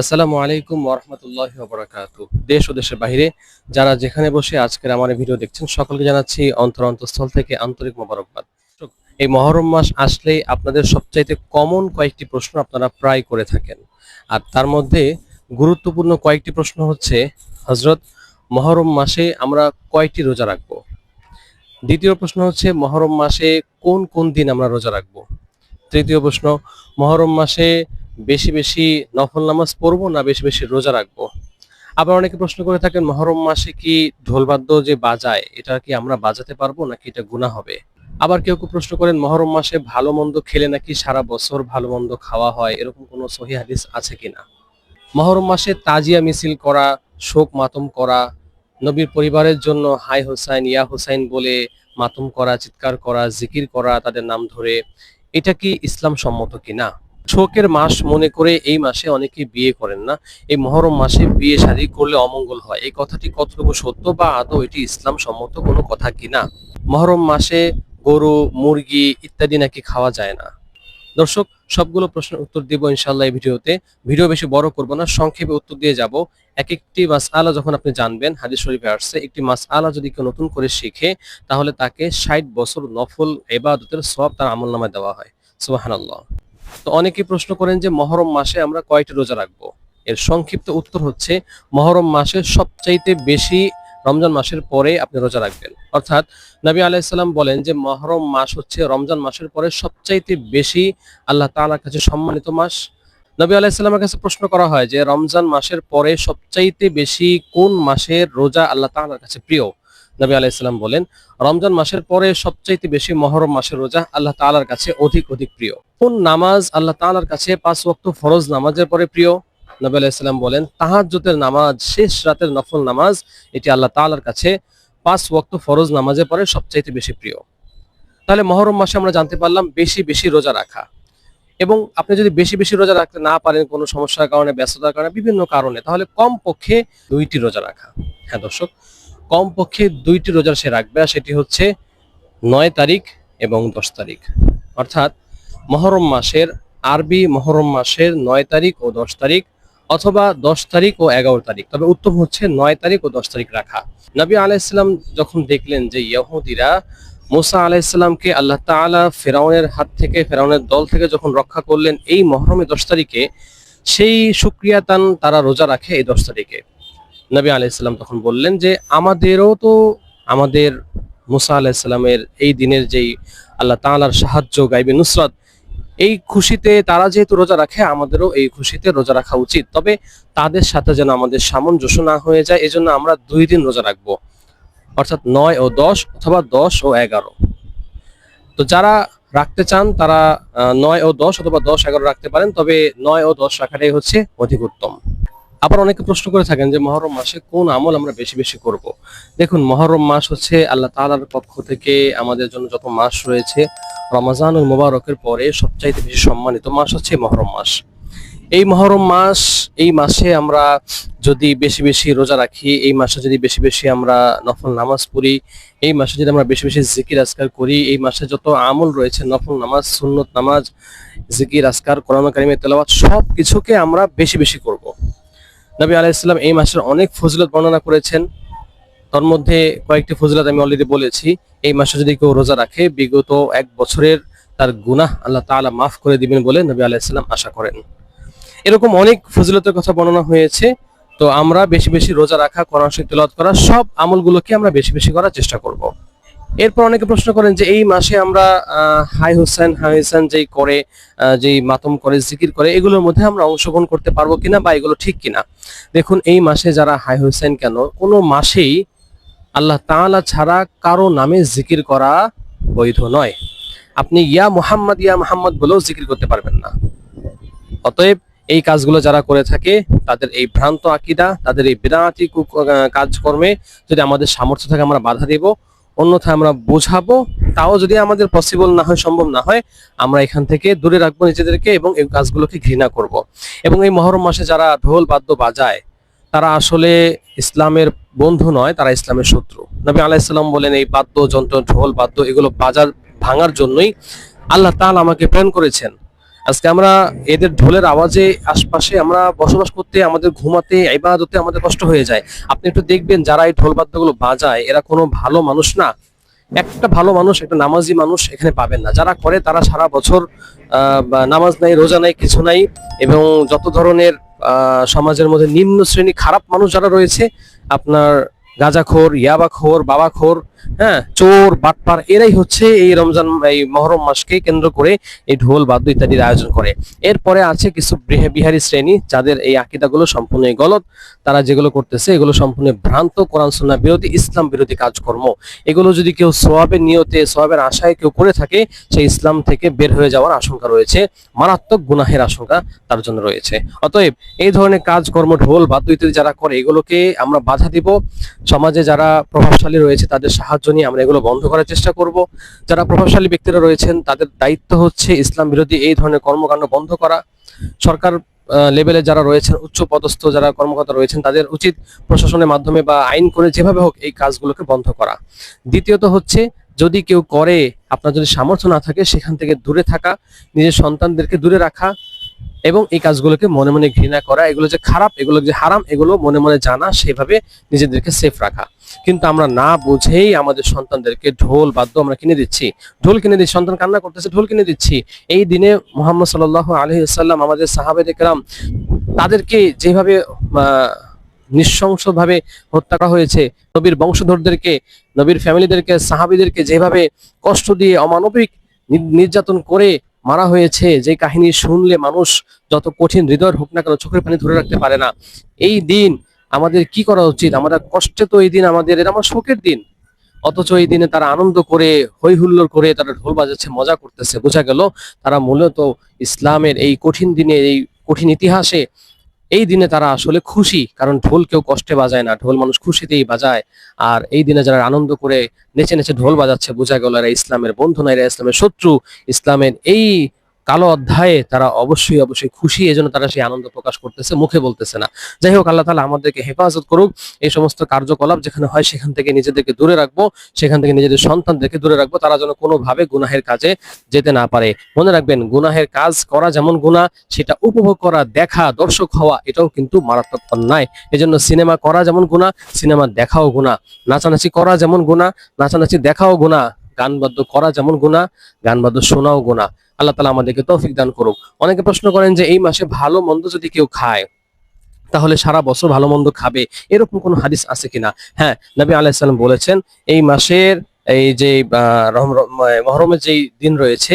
আসসালামু আলাইকুম ওরহমতুল্লাহ বরাকাত দেশ ও দেশের বাইরে যারা যেখানে বসে আজকের আমার ভিডিও দেখছেন, সকলকে জানাচ্ছি অন্তর অন্তঃস্থল থেকে আন্তরিক মোবারকবাদ। এই মহরম মাস আসলেই আপনাদের সবচাইতে কমন কয়েকটি প্রশ্ন আপনারা প্রায় করে থাকেন। আর তার মধ্যে গুরুত্বপূর্ণ কয়েকটি প্রশ্ন হচ্ছে হজরত মহরম মাসে আমরা কয়টি রোজা রাখব? দ্বিতীয় প্রশ্ন হচ্ছে, মহরম মাসে কোন কোন দিন আমরা রোজা রাখব? তৃতীয় প্রশ্ন, মহরম মাসে বেশি বেশি নফল নামাজ পড়ব না বেশি বেশি রোজা রাখব? আবার অনেকে প্রশ্ন করে থাকেন, মহরম মাসে কি ঢোলবাদ্য যে বাজায়, এটা কি আমরা বাজাতে পারব নাকি এটা গুণা হবে? আবার কেউ কেউ প্রশ্ন করেন, মহরম মাসে ভালো মন্দ খেলে নাকি সারা বছর ভালো মন্দ খাওয়া হয়? এরকম কোনো সহি হাদিস আছে কিনা? মহরম মাসে তাজিয়া মিছিল করা, শোক মাতম করা, নবীর পরিবারের জন্য হাই হোসাইন, ইয়া হোসাইন বলে মাতম করা, চিৎকার করা, জিকির করা, তাদের নাম ধরে, এটা কি ইসলাম সম্মত কিনা? শোকের মাস মনে করে এই মাসে অনেকে বিয়ে করেন না। এই মহরম মাসে বিয়ে শাদী করলে অমঙ্গল হয়। এই কথাটি কতটুকু সত্য বা আদৌ এটি ইসলাম সম্মত কোনো কথা কিনা? মহরম মাসে গরু, মুরগি ইত্যাদি নাকি খাওয়া যায় না? দর্শক, সবগুলো প্রশ্নের উত্তর দিব ইনশাল্লাহ এই ভিডিওতে। ভিডিও বেশি বড় করব না, সংক্ষেপে উত্তর দিয়ে যাব। এক একটি মাস আলা যখন আপনি জানবেন, হাদিস শরীফে আসছে, একটি মাস আলা যদি কেউ নতুন করে শিখে, তাহলে তাকে ষাট বছর নফল এবাদতের সব তার আমল নামায় দেওয়া হয়। সুবাহানাল্লাহ। তো অনেকেই প্রশ্ন করেন যে মহরম মাসে আমরা কয়টি রোজা রাখব? এর সংক্ষিপ্ত উত্তর হচ্ছে, মহরম মাসে সবচাইতে বেশি রমজান মাসের পরে আপনি রোজা রাখবেন। অর্থাৎ নবী আলাইসাল্লাম বলেন যে মহরম মাস হচ্ছে রমজান মাসের পরে সবচাইতে বেশি আল্লাহ তাআলার কাছে সম্মানিত মাস। নবী আলাইসাল্লামের কাছে প্রশ্ন করা হয় যে রমজান মাসের পরে সবচাইতে বেশি কোন মাসের রোজা আল্লাহ তাআলার কাছে প্রিয়? নবী আলাইসাল্লাম বলেন, রমজান মাসের পরে সবচাইতে বেশি মহরম মাসের রোজা আল্লাহ তাআলার কাছে অধিক অধিক প্রিয়। কোন নামাজ আল্লাহ তাআলার কাছে পাঁচ ওয়াক্ত ফরজ নামাজের পরে প্রিয়? নবী আলাইসাল্লাম বলেন, তাহাজ্জুদের নামাজ, শেষ রাতের নফল নামাজ, এটি আল্লাহ তাআলার কাছে পাঁচ ওয়াক্ত ফরজ নামাজের পরে সবচাইতে বেশি প্রিয়। তাহলে মহরম মাসে আমরা জানতে পারলাম বেশি বেশি রোজা রাখা। এবং আপনি যদি বেশি বেশি রোজা রাখতে না পারেন, কোনো সমস্যার কারণে, ব্যস্ততার কারণে, বিভিন্ন কারণে, তাহলে কম পক্ষে দুইটি রোজা রাখা। হ্যাঁ দর্শক কম পক্ষে দুইটি রোজা সে রাখবে, আর সেটি হচ্ছে নয় তারিখ এবং দশ তারিখ। অর্থাৎ মহরম মাসের আরবি মহরম মাসের নয় তারিখ ও দশ তারিখ, অথবা দশ তারিখ ও এগারো তারিখ। তবে উত্তম হচ্ছে নয় তারিখ ও দশ তারিখ রাখা। নবী আলাইসাল্লাম যখন দেখলেন যে ইহুদিরা, মুসা আলাইসাল্লামকে আল্লাহ তাআলা ফেরাউনের হাত থেকে, ফেরাউনের দল থেকে যখন রক্ষা করলেন এই মহরমে দশ তারিখে, সেই সুক্রিয়া তান তারা রোজা রাখে এই দশ তারিখে। নবী আলাইসাল্লাম তখন বললেন যে, আমাদেরও তো আমাদের মুসা আলাইসাল্লামের এই দিনের যেই আল্লাহ তাআলার সাহায্য, গাইবে নুসরাত, এই খুশিতে তারা যেহেতু রোজা রাখে, আমাদেরও এই খুশিতে রোজা রাখা উচিত। তবে তাদের সাথে যেন আমাদের সামঞ্জস্য না হয়ে যায়, এজন্য আমরা দুই দিন রোজা রাখব। অর্থাৎ নয় ও দশ অথবা দশ ও এগারো। তো যারা রাখতে চান, তারা নয় ও দশ অথবা দশ, এগারো রাখতে পারেন, তবে নয় ও দশ রাখাটাই হচ্ছে অধিক উত্তম আবার অনেকে প্রশ্ন করে থাকেন যে মহরম মাসে কোন আমল আমরা বেশি বেশি করব। দেখুন, মহরম মাস হচ্ছে আল্লাহ তাআলার পক্ষ থেকে আমাদের জন্য যত মাস রয়েছে রমাজান রমাজানুল মোবারকের পরে সবচাইতে বেশি সম্মানিত মাস হচ্ছে মহরম মাস এই মহরম মাস, এই মাসে আমরা যদি বেশি বেশি রোজা রাখি, এই মাসে যদি বেশি বেশি আমরা নফল নামাজ পড়ি, এই মাসে যদি আমরা বেশি বেশি জিকির আজকার করি, এই মাসে যত আমল রয়েছে, নফল নামাজ, সুন্নত নামাজ, জিকির আজকার, কোরআন কারিমের তেলাওয়াত সব কিছুকে আমরা বেশি বেশি করব নবী আলাইসাল্লাম এই মাসের অনেক ফজিলত বর্ণনা করেছেন। তার মধ্যে কয়েকটি ফজিলত আমি অলরেডি বলেছি। এই মাসে যদি কেউ রোজা রাখে, বিগত এক বছরের তার গুনাহ আল্লাহ তাআলা মাফ করে দিবেন বলে নবী আলাইসাল্লাম আশা করেন। এরকম অনেক ফজিলতের কথা বর্ণনা হয়েছে। তো আমরা বেশি বেশি রোজা রাখা করা, সব আমলগুলোকে আমরা বেশি বেশি করার চেষ্টা করব। এরপর অনেকে প্রশ্ন করেন যে এই মাসে আমরা হাই হোসেন হাই হোসেন যেই করে যেই মাতম করে, জিকির করে, এগুলোর মধ্যে আমরা অংশগ্রহণ করতে পারব কিনা বা এগুলো ঠিক কিনা? দেখুন, এই মাসে যারা হাই হোসেন কেন, কোনো মাসেই আল্লাহ তাআলা ছাড়া কারও নামে জিকির করা বৈধ নয়। আপনি ইয়া মুহাম্মদ ইয়া মুহাম্মদ বলেও জিকির করতে পারবেন না। অতএব এই কাজগুলো যারা করে থাকে, তাদের এই ভ্রান্ত আকিদা, তাদের এই বিরাটি কাজকর্মে যদি আমাদের সামর্থ্য থাকে, আমরা বাধা দেব। অন্যথায় আমরা বোঝাবো, তাও যদি আমাদের পসিবল না হয়, সম্ভব না হয়, আমরা এখান থেকে দূরে রাখব নিজেদেরকে এবং এই কাজগুলোকে ঘৃণা করব। এবং এই মহরম মাসে যারা ঢোল, বাদ্য বাজায়, তারা আসলে ইসলামের বন্ধু নয়, তারা ইসলামের শত্রু। নবী আলাইসাল্লাম বলেন, এই বাদ্য, যন্ত্র, ঢোল, বাদ্য, এগুলো বাজার ভাঙার জন্যই আল্লাহ তাআলা আমাকে প্রেরণ করেছেন। আজকে আমরা এদের ঢোলের আওয়াজে আশপাশে আমরা বসবাস করতে, আমাদের ঘুমাতে, ইবাদতে আমাদের কষ্ট হয়ে যায়। আপনি একটু দেখবেন যারা এই ঢোল বাদ্যগুলো বাজায়, এরা কোনো ভালো মানুষ না। একটা ভালো মানুষ, একটা নামাজি মানুষ এখানে পাবেন না। যারা করে তারা সারা বছর নামাজ নাই, রোজা নাই, কিছু নাই এবং যত ধরনের সমাজের মধ্যে নিম্ন শ্রেণি খারাপ মানুষ যারা রয়েছে, আপনার গাঁজাখোর, ইয়াবাখোর, বাবাখোর হ্যাঁ চোর, বাটপার, এরাই হচ্ছে এই রমজান, এই মহরম মাসকে কেন্দ্র করে এই ঢোল, বাদ্য ইত্যাদির আয়োজন করে। এরপরে আছে কিছু বিহারী শ্রেণি, যাদের এই আকিদাগুলো সম্পূর্ণ গলত। তারা যেগুলো করতেছে, এগুলো সম্পূর্ণ ভ্রান্ত বিরোধী, ইসলাম বিরোধী কাজকর্ম। এগুলো যদি কেউ সোয়াবের নিয়তে, সোয়াবের আশায় কেউ করে থাকে, সেই ইসলাম থেকে বের হয়ে যাওয়ার আশঙ্কা রয়েছে। মারাত্মক গুনাহের আশঙ্কা তার জন্য রয়েছে। অতএব এই ধরনের কাজকর্ম, ঢোল, বাদ্য ইত্যাদি যারা করে, এগুলোকে আমরা বাধা দিব। সমাজে যারা প্রভাবশালী রয়েছে, তাদের সাহায্য নিয়ে আমরা এগুলো বন্ধ করার চেষ্টা করব। যারা প্রভাবশালী ব্যক্তিরা রয়েছেন, তাদের দায়িত্ব হচ্ছে ইসলাম বিরোধী এই ধরনের কর্মকাণ্ড বন্ধ করা। সরকার লেভেলে যারা রয়েছেন, উচ্চ পদস্থ যারা কর্মকর্তা রয়েছেন, তাদের উচিত প্রশাসনের মাধ্যমে বা আইন করে যেভাবে হোক এই কাজগুলোকে বন্ধ করা। দ্বিতীয়ত হচ্ছে, যদি কেউ করে, আপনার যদি সামর্থ্য না থাকে, সেখান থেকে দূরে থাকা, নিজের সন্তানদেরকে দূরে রাখা এবং এই কাজগুলোকে মনে মনে ঘৃণা করা, এগুলো যে খারাপ, এগুলো যে হারাম, এগুলো মনে মনে জানা, সেভাবে নিজেদেরকে সেফ রাখা। কিন্তু আমরা না বুঝেই আমাদের সন্তানদেরকে ঢোল, বাদ্য আমরা কিনে দিচ্ছি। ঢোল কিনে দিচ্ছি, সন্তান কান্না করতেছে, ঢোল কিনে দিচ্ছি। এই দিনে মোহাম্মদ সাল্লাহ আলহিসাল্লাম আমাদের সাহাবেদ একরাম তাদেরকে যেভাবে নৃশংসভাবে হত্যা করা হয়েছে, নবীর বংশধরদেরকে, নবীর ফ্যামিলিদেরকে সাহাবিদেরকে যেভাবে কষ্ট দিয়ে অমানবিক নির্যাতন করে মারা হয়েছে, যে কাহিনী শুনলে মানুষ যত কঠিন হৃদয় হোক না কেন চোখের পানি ধরে রাখতে পারে না। এই দিন আমাদের কি করা উচিত? আমাদের কষ্টে তো এই দিন আমাদের, এটা আমার শোকের দিন। অথচ এই দিনে তারা আনন্দ করে হৈ হুল্লোর করে তারা ঢোল বাজাচ্ছে, মজা করতেছে। বোঝা গেল তারা মূলত ইসলামের এই কঠিন দিনে এই কঠিন ইতিহাসে এই দিনে তারা আসলে খুশি, কারণ ঢোল কেউ কষ্টে বাজায় না, ঢোল মানুষ খুশিতেই বাজায়। আর এই দিনে যারা আনন্দ করে নেচে নেচে ঢোল বাজাচ্ছে, বোঝা গেল এরা ইসলামের বন্ধু না, এরা ইসলামের শত্রু। ইসলামের এই কালো অধ্যায়ে তারা অবশ্যই অবশ্যই খুশি, এজন্য তারা সেই আনন্দ প্রকাশ করতেছে, মুখে বলতেছে না। যাই হোক, আল্লাহ তালা আমাদেরকে হেফাজত করুক। এই সমস্ত কার্যকলাপ যেখানে হয়, সেখান থেকে নিজেদেরকে দূরে রাখব, সেখান থেকে নিজেদের সন্তানদেরকে দূরে রাখব, তারা যেন কোনোভাবে গুনাহের কাজে যেতে না পারে। মনে রাখবেন, গুনাহের কাজ করা যেমন গুণা সেটা উপভোগ করা, দেখা, দর্শক হওয়া, এটাও কিন্তু মারাত্মক অন্যায়। এজন্য সিনেমা করা যেমন গুণা সিনেমা দেখাও গুণা নাচানাচি করা যেমন গুণা নাচানাচি দেখাও গুণা গান বাদ্য করা যেমন গুণা গান বাদ্য শোনাও গুনাহ। আল্লাহ তালা আমাদেরকে তৌফিক দান করুক। অনেকে প্রশ্ন করেন যে, এই মাসে ভালো মন্দ যদি কেউ খায়, তাহলে সারা বছর ভালো মন্দ খাবে? এরকম কোনো হাদিস আছে কিনা? হ্যাঁ নবী আলাইসাল্লাম বলেছেন, এই মাসের এই যে মহরমের যেই দিন রয়েছে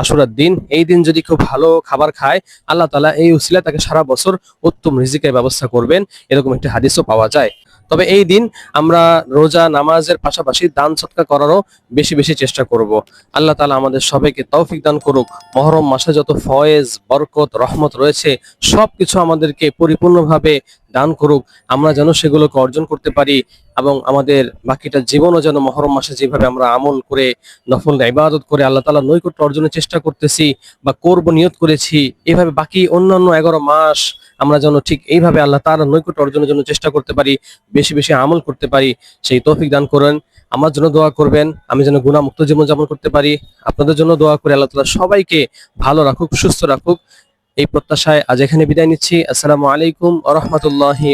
আশুরার দিন, এই দিন যদি কেউ ভালো খাবার খায়, আল্লাহ তালা এই উসিলা তাকে সারা বছর উত্তম রিজিকের ব্যবস্থা করবেন। এরকম একটি হাদিসও পাওয়া যায়। তবে এই দিন আমরা রোজা, নামাজের পাশাপাশি দান সৎকার করারও বেশি বেশি চেষ্টা করব। আল্লাহ তালা আমাদের সবাইকে তৌফিক দান করুক। মহরম মাসে যত ফয়েজ, বরকত, রহমত রয়েছে সব কিছু আমাদেরকে পরিপূর্ণভাবে দান করুক, আমরা যেন সেগুলোকে অর্জন করতে পারি এবং আমাদের বাকিটা জীবনও যেন মহরম মাসে যেভাবে আমরা আমল করে, নফল ইবাদত করে আল্লাহ তালা নৈকট্য অর্জনের চেষ্টা করতেছি বা করব, নিয়ত করেছি, এভাবে বাকি অন্যান্য এগারো মাস আমরা যেন ঠিক এইভাবে আল্লাহ তার নৈকট্য অর্জনের জন্য চেষ্টা করতে পারি, বেশি বেশি আমল করতে পারি, সেই তৌফিক দান করেন। আমার জন্য দোয়া করবেন, আমি যেন গুণামুক্ত জীবনযাপন করতে পারি। আপনাদের জন্য দোয়া করে আল্লাহ তালা সবাইকে ভালো রাখুক, সুস্থ রাখুক। এই প্রত্যাশায় আজ এখানে বিদায় নিচ্ছি। আসসালামু আলাইকুম আ রহমতুল্লাহি